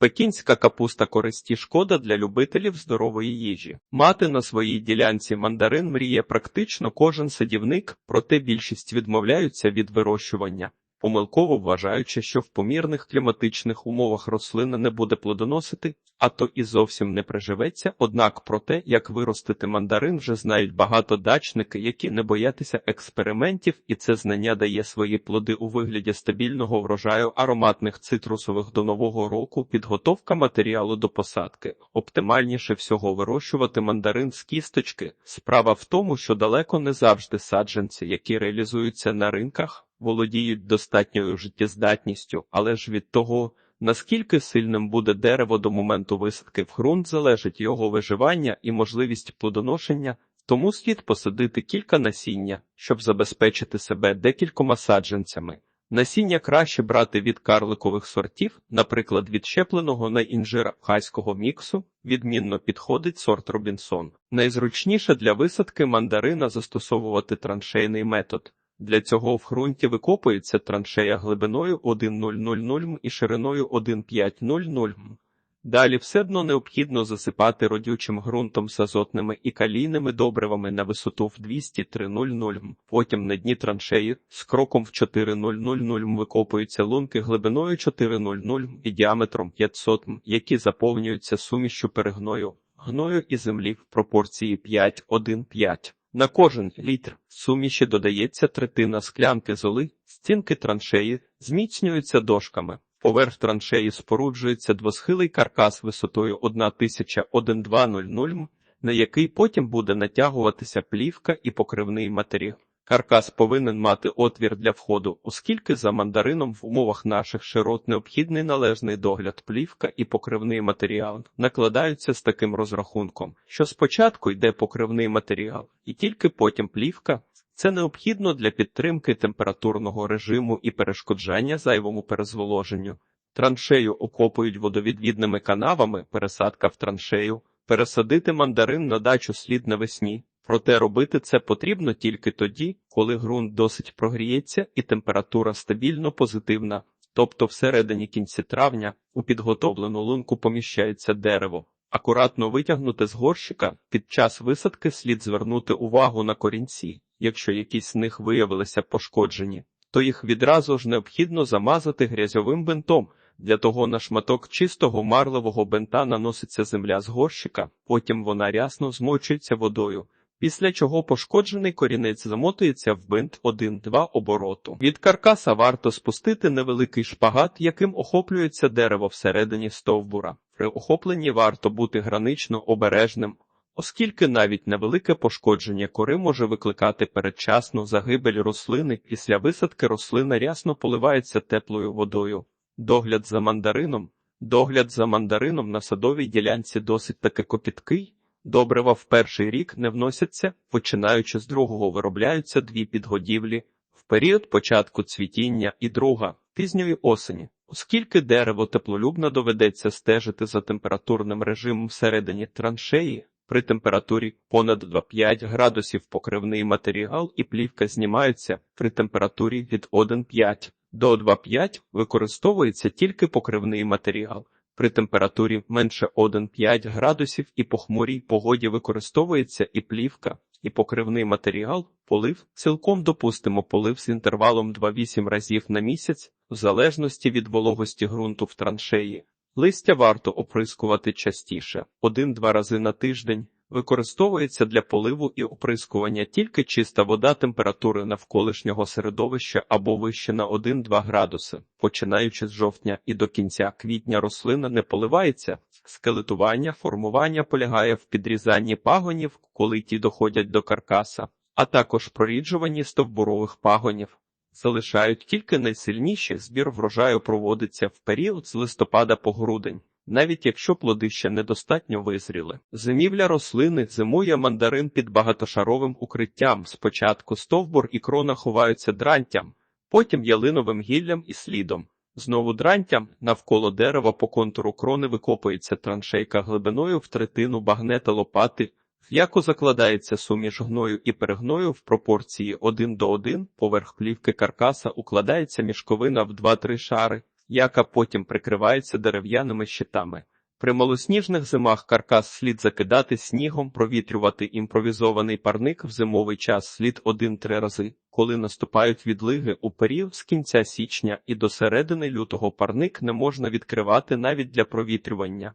Пекінська капуста користі шкода для любителів здорової їжі. Мати на своїй ділянці мандарин мріє практично кожен садівник, проте більшість відмовляються від вирощування, помилково вважаючи, що в помірних кліматичних умовах рослина не буде плодоносити, а то і зовсім не приживеться. Однак про те, як виростити мандарин, вже знають багато дачники, які не боятися експериментів, і це знання дає свої плоди у вигляді стабільного врожаю ароматних цитрусових до нового року, підготовка матеріалу до посадки. Оптимальніше всього вирощувати мандарин з кісточки. Справа в тому, що далеко не завжди саджанці, які реалізуються на ринках, володіють достатньою життєздатністю, але ж від того. Наскільки сильним буде дерево до моменту висадки в ґрунт, залежить його виживання і можливість плодоношення, тому слід посадити кілька насіння, щоб забезпечити себе декількома саджанцями. Насіння краще брати від карликових сортів, наприклад, від щепленого на інжира хайського міксу, відмінно підходить сорт Робінсон. Найзручніше для висадки мандарина застосовувати траншейний метод. Для цього в ґрунті викопується траншея глибиною 1,000 і шириною 1,500. Далі все одно необхідно засипати родючим ґрунтом з азотними і калійними добривами на висоту в 200-300. Потім на дні траншеї з кроком в 4,000 викопуються лунки глибиною 4,00 і діаметром 500, які заповнюються сумішчю перегною, гною і землі в пропорції 5-1,5. На кожен літр суміші додається третина склянки золи, стінки траншеї зміцнюються дошками. Поверх траншеї споруджується двосхилий каркас висотою 1000-1200, на який потім буде натягуватися плівка і покривний матеріал. Каркас повинен мати отвір для входу, оскільки за мандарином в умовах наших широт необхідний належний догляд плівка і покривний матеріал накладаються з таким розрахунком, що спочатку йде покривний матеріал, і тільки потім плівка. Це необхідно для підтримки температурного режиму і перешкоджання зайвому перезволоженню. Траншею окопують водовідвідними канавами, пересадка в траншею, пересадити мандарин на дачу слід навесні. Проте робити це потрібно тільки тоді, коли ґрунт досить прогріється і температура стабільно позитивна, тобто всередині кінці травня у підготовлену лунку поміщається дерево. Акуратно витягнути з горщика під час висадки слід звернути увагу на корінці. Якщо якісь з них виявилися пошкоджені, то їх відразу ж необхідно замазати грязьовим бинтом. Для того на шматок чистого марливого бинта наноситься земля з горщика, потім вона рясно змочується водою після чого пошкоджений корінець замотується в бинт 1-2 обороту. Від каркаса варто спустити невеликий шпагат, яким охоплюється дерево всередині стовбура. При охопленні варто бути гранично обережним, оскільки навіть невелике пошкодження кори може викликати передчасну загибель рослини. Після висадки рослина рясно поливається теплою водою. Догляд за мандарином. Догляд за мандарином на садовій ділянці досить таки копіткий. Добрива в перший рік не вносяться, починаючи з другого виробляються дві підгодівлі в період початку цвітіння і друга пізньої осені. Оскільки дерево теплолюбно доведеться стежити за температурним режимом всередині траншеї, при температурі понад 2,5 градусів покривний матеріал і плівка знімаються при температурі від 1,5 до 2,5 використовується тільки покривний матеріал. При температурі менше 1,5 градусів і похмурій погоді використовується і плівка, і покривний матеріал, полив, цілком допустимо полив з інтервалом 2-8 разів на місяць, в залежності від вологості ґрунту в траншеї. Листя варто оприскувати частіше, 1-2 рази на тиждень. Використовується для поливу і оприскування тільки чиста вода температури навколишнього середовища або вище на 1-2 градуси. Починаючи з жовтня і до кінця квітня рослина не поливається. Скелетування, формування полягає в підрізанні пагонів, коли ті доходять до каркаса, а також проріджуванні стовбурових пагонів. Залишають тільки найсильніші збір врожаю проводиться в період з листопада по грудень навіть якщо плоди ще недостатньо визріли. Зимівля рослини зимує мандарин під багатошаровим укриттям. Спочатку стовбур і крона ховаються дрантям, потім ялиновим гіллям і слідом. Знову дрантям навколо дерева по контуру крони викопується траншейка глибиною в третину багнета лопати, в яку закладається суміш гною і перегною в пропорції 1 до 1, поверх плівки каркаса укладається мішковина в 2-3 шари яка потім прикривається дерев'яними щитами. При малосніжних зимах каркас слід закидати снігом, провітрювати імпровізований парник в зимовий час слід один-три рази. Коли наступають відлиги у період з кінця січня і до середини лютого парник не можна відкривати навіть для провітрювання.